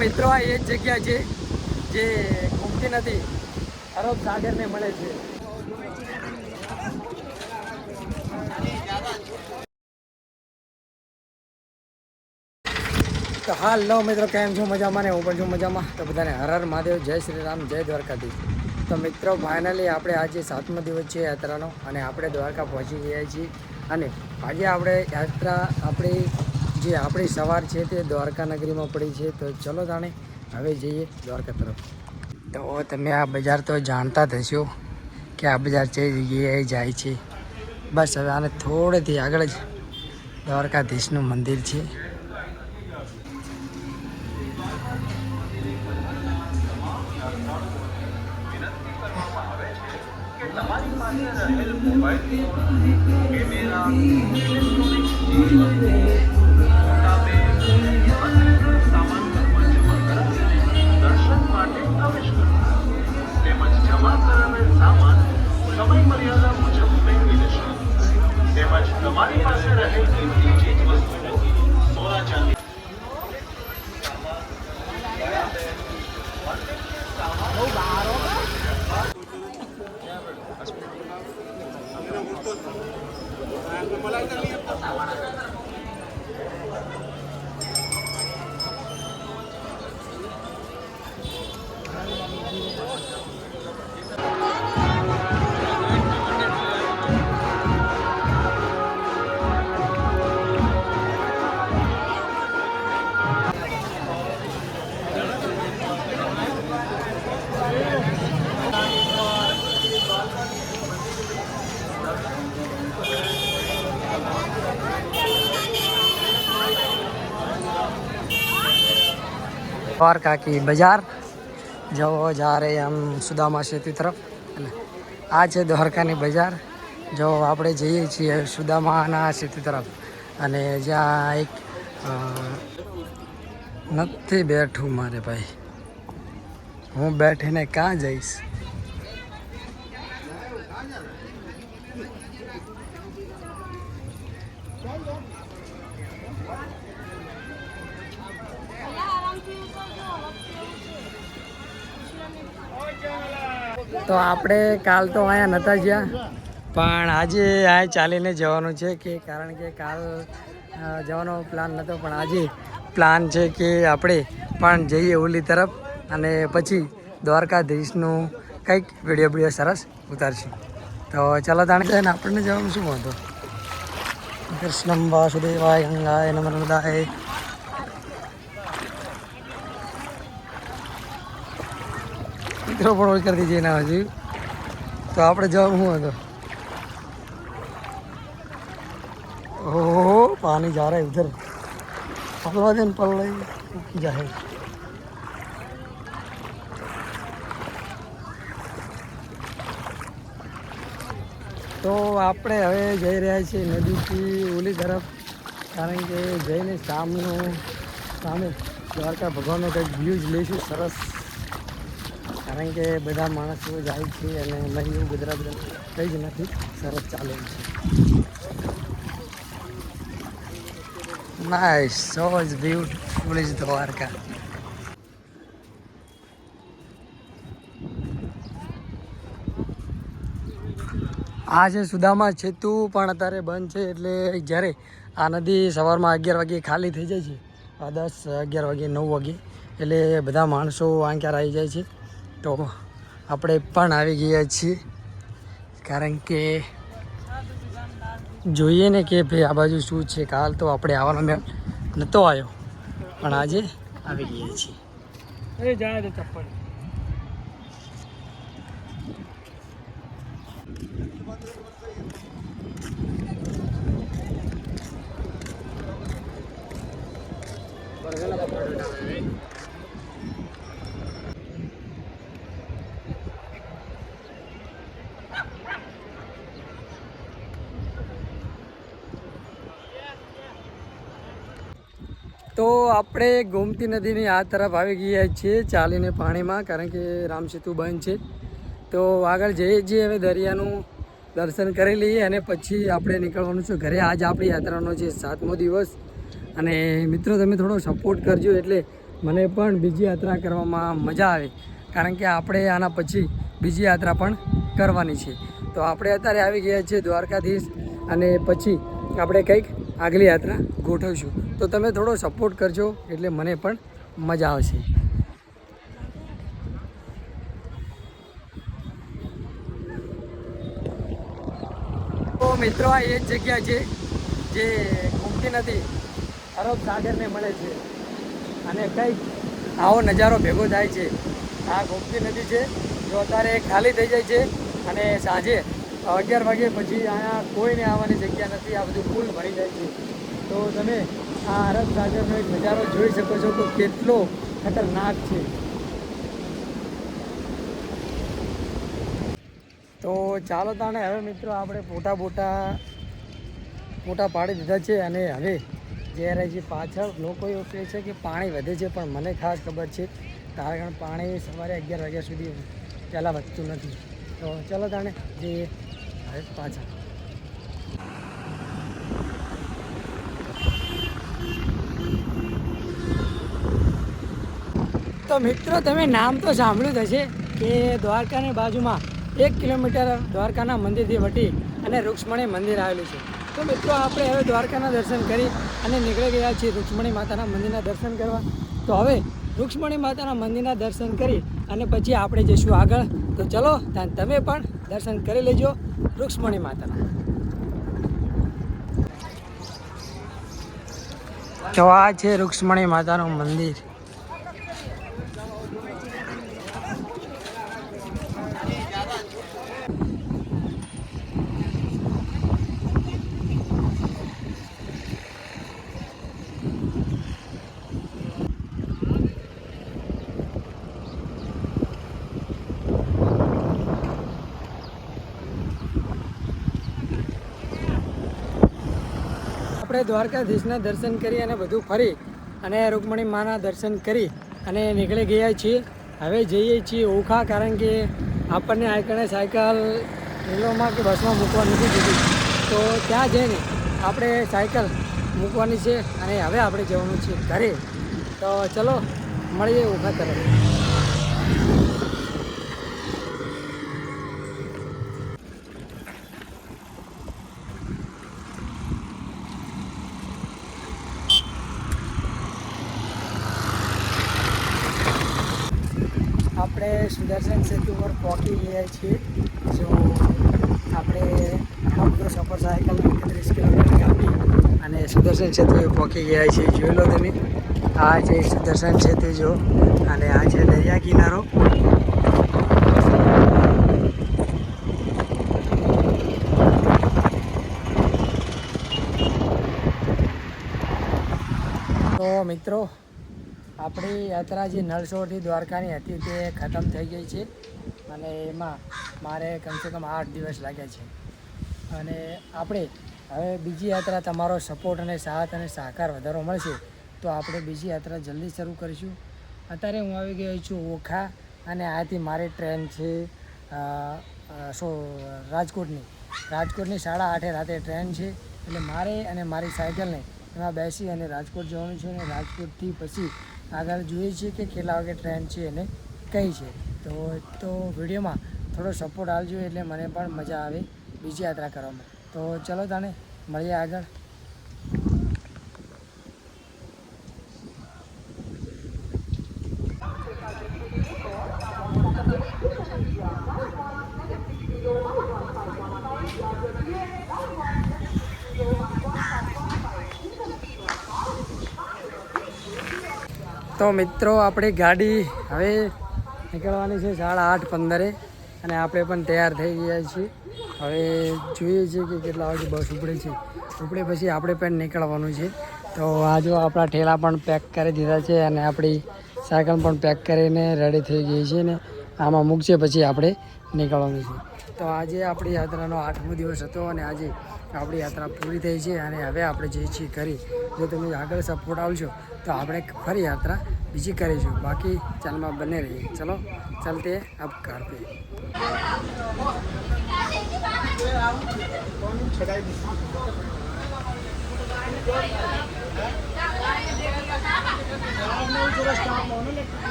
મિત્રો, આ એ જગ્યા છે જે ઘૂમતી નથી. અરબ સાગરને મળે છે. તો હાલ લો મિત્રો, કેમ છો? મજામાં ને? હું પણ છું મજામાં. તો બધાને હર હર મહાદેવ, જય શ્રી રામ, જય દ્વારકાધીશ. તો મિત્રો ફાઇનલી આપણે આજે સાતમો દિવસ છે યાત્રાનો અને આપણે દ્વારકા પહોંચી ગયા છીએ. અને આજે આપણે યાત્રા આપણી જે આપણી સવાર છે તે દ્વારકા નગરીમાં પડી છે. તો ચલો તાણે હવે જઈએ દ્વારકા તરફ. તો તમે આ બજાર તો જાણતા જ હશો કે આ બજાર જે જગ્યાએ જાય છે. બસ હવે આને થોડેથી આગળ જ દ્વારકાધીશનું મંદિર છે. દર્શન તેમજ જમા કરાવેલ સામાન સમય મર્યાદા મુજબ મેળવી લેશો તેમજ તમારી પાસે રહેલ કિંમતી દ્વારકા કી બજાર. જો જા રહે આમ સુદામા સેતુ તરફ. અને આ છે દ્વારકાની બજાર. જો આપણે જઈએ છીએ સુદામાના સેતુ તરફ. અને જ્યાં એક નથી બેઠું મારે ભાઈ. હું બેઠીને ક્યાં જઈશ? તો આપણે કાલ તો અહીંયા નહોતા ગયા પણ આજે આ ચાલીને જવાનું છે કે કારણ કે કાલ જવાનો પ્લાન નહોતો પણ આજે પ્લાન છે કે આપણે પણ જઈએ ઓલી તરફ અને પછી દ્વારકાધીશનું કંઈક વીડિયો વીડિયો સરસ ઉતારશું. તો ચાલો તાણે છે ને, આપણને જવાનું શું વાંધો? કૃષ્ણમ વાસુદેવાય ગંગાય નર્મદાય. મિત્રો પણ ઓળખ કરી જઈને હજુ. તો આપણે જવાનું શું હતો ओहो પાણી जा रहा है उधर पलवा दिन पल रही जाए તો આપણે હવે જઈ રહ્યા છીએ નદીથી ઓલી તરફ. કારણ કે જઈને સામનો સામે દ્વારકા ભગવાનનો કંઈક વ્યૂ જ લઈશું. સરસ. કારણ કે બધા માણસો જાય છે અને નહીં ગુજરાત કંઈ જ નથી, સરસ ચાલે છે. Nice so is beautiful is Dwarka. આ છે સુદામા સેતુ પણ અત્યારે બંધ છે એટલે જ્યારે આ નદી સવારમાં અગિયાર વાગે ખાલી થઈ જાય છે, આ દસ અગિયાર વાગે, નવ વાગે, એટલે બધા માણસો આંક્યાર આવી જાય છે. તો આપણે પણ આવી ગયા છીએ. કારણ કે જોઈએ ને કે ભાઈ આ બાજુ શું છે. કાલ તો આપણે આવવાનો મેં નહોતો આવ્યો. પણ આજે આવી ગયા છીએ. તો આપણે ગોમતી નદીની આ તરફ આવી ગયા છીએ ચાલીને પાણીમાં, કારણ કે રામસેતુ બંધ છે. તો આગળ જઈએ છીએ હવે દરિયાનું દર્શન કરી લઈએ અને પછી આપણે નીકળવાનું છે ઘરે. આજ આપણી યાત્રાનો છે સાતમો દિવસ. અને મિત્રો, તમે થોડો સપોર્ટ કરજો એટલે મને પણ બીજી યાત્રા કરવામાં મજા આવે. કારણ કે આપણે આના પછી બીજી યાત્રા પણ કરવાની છે. તો આપણે અત્યારે આવી ગયા છીએ દ્વારકાધીશ અને પછી આપણે કંઈક આગલી યાત્રા ગોઠવશું. તો તમે થોડો સપોર્ટ કરજો, એટલે મને પણ મજા આવશે. તો મિત્રો, આ એ જ જગ્યા છે જે ઘૂમતી નદી અરબ સાગરને મળે છે. અને કંઈક આવો નજારો ભેગો થાય છે. આ ઘૂમતી નદી છે, જો અત્યારે ખાલી થઈ જાય છે અને સાંજે અગિયાર વાગે પછી અહીંયા કોઈને આવવાની જગ્યા નથી, આ બધું ફૂલ ભરી જાય છે. તો તમે આ અરબ સાગરનો એક નજારો જોઈ શકો છો કે કેટલો ખતરનાક છે. તો ચાલો તાણે હવે મિત્રો આપણે ફોટા બોટા ફોટા પાડી દીધા છે અને હવે જે પાછળ લોકો એવું કહે છે કે પાણી વધે છે, પણ મને ખાસ ખબર છે કારણ પાણી સવારે અગિયાર વાગ્યા સુધી પહેલાં વધતું નથી. તો ચાલો તાણે જઈએ હવે પાછળ તો મિત્રો, તમે નામ તો સાંભળ્યું જ હશે કે દ્વારકાની બાજુમાં એક કિલોમીટર દ્વારકાના મંદિરથી વટી અને રૂક્ષ્મણી મંદિર આવેલું છે. તો મિત્રો, આપણે હવે દ્વારકાના દર્શન કરી અને નીકળી ગયા છીએ રૂક્ષ્મણી માતાના મંદિરના દર્શન કરવા. તો હવે રૂક્ષ્મણી માતાના મંદિરના દર્શન કરી અને પછી આપણે જઈશું આગળ. તો ચલો તમે પણ દર્શન કરી લેજો રૂક્ષ્મણી માતાના. તો આ છે રૂક્ષ્મણી માતાનું મંદિર. આપણે દ્વારકાધીશના દર્શન કરી અને બધું ફરી અને રૂકમણી માના દર્શન કરી અને નીકળી ગયા છીએ. હવે જઈએ છીએ ઓખા કારણ કે આપણને આઈકણે સાયકલ રેલોમાં કે બસમાં મૂકવા નથી દીધી. તો ત્યાં જઈને આપણે સાયકલ મૂકવાની છે અને હવે આપણે જવાનું છે ઘરે. તો ચલો, મળીએ ઓખા તરફ. આપણે સુદર્શન સેતુ પર પહોંચી ગયા છીએ. જો આપણે ઘણો સફર સાયકલ એકત્રીસ કિલોમીટર કાપી અને સુદર્શન સેતુએ પહોંચી ગયા છીએ. જોઈ લો તમે, આ છે સુદર્શન સેતુ જો, અને આ છે દરિયા કિનારો. તો મિત્રો આપણી યાત્રા જે નળસોથી દ્વારકાની હતી તે ખતમ થઈ ગઈ છે અને એમાં મારે કમસે કમ આઠ દિવસ લાગ્યા છે. અને આપણે હવે બીજી યાત્રા તમારો સપોર્ટ અને સાથ અને સહકાર વધારો મળશે તો આપણે બીજી યાત્રા જલ્દી શરૂ કરીશું. અત્યારે હું આવી ગયો છું ઓખા અને આથી મારી ટ્રેન છે સો, રાજકોટની. રાજકોટની સાડા આઠે રાતે ટ્રેન છે એટલે મારે અને મારી સાયકલને એમાં બેસી અને રાજકોટ જવાનું છે અને રાજકોટથી પછી આગળ જોઈએ છીએ કે કેટલા વાગે ટ્રેન છે અને કઈ છે. તો તો વિડીયોમાં થોડો સપોર્ટ આવજો એટલે મને પણ મજા આવે બીજી યાત્રા કરવામાં. તો ચલો તને મળીએ આગળ. તો મિત્રો, આપણી ગાડી હવે નીકળવાની છે સાડા આઠ પંદરે અને આપણે પણ તૈયાર થઈ ગયા છીએ. હવે જોઈએ છીએ કે કેટલા વાગે બસ ઉપડે છે. ઉપડે પછી આપણે પણ નીકળવાનું છે. તો આ જો આપણા ઠેલા પણ પેક કરી દીધા છે અને આપણી સાયકલ પણ પેક કરીને રેડી થઈ ગઈ છે ને આમાં મૂકશે પછી આપણે નીકળવાનું છે. તો આજે આપણી યાત્રાનો આઠમો દિવસ હતો અને આજે આપણી યાત્રા પૂરી થઈ છે અને હવે આપણે જે છીએ કરી જો તમે આગળ સપોર્ટ આવશો તો આપણે ફરી યાત્રા બીજી કરીશું. બાકી ચાલમાં બને રહીએ. ચલો, ચાલતે અબ ઘર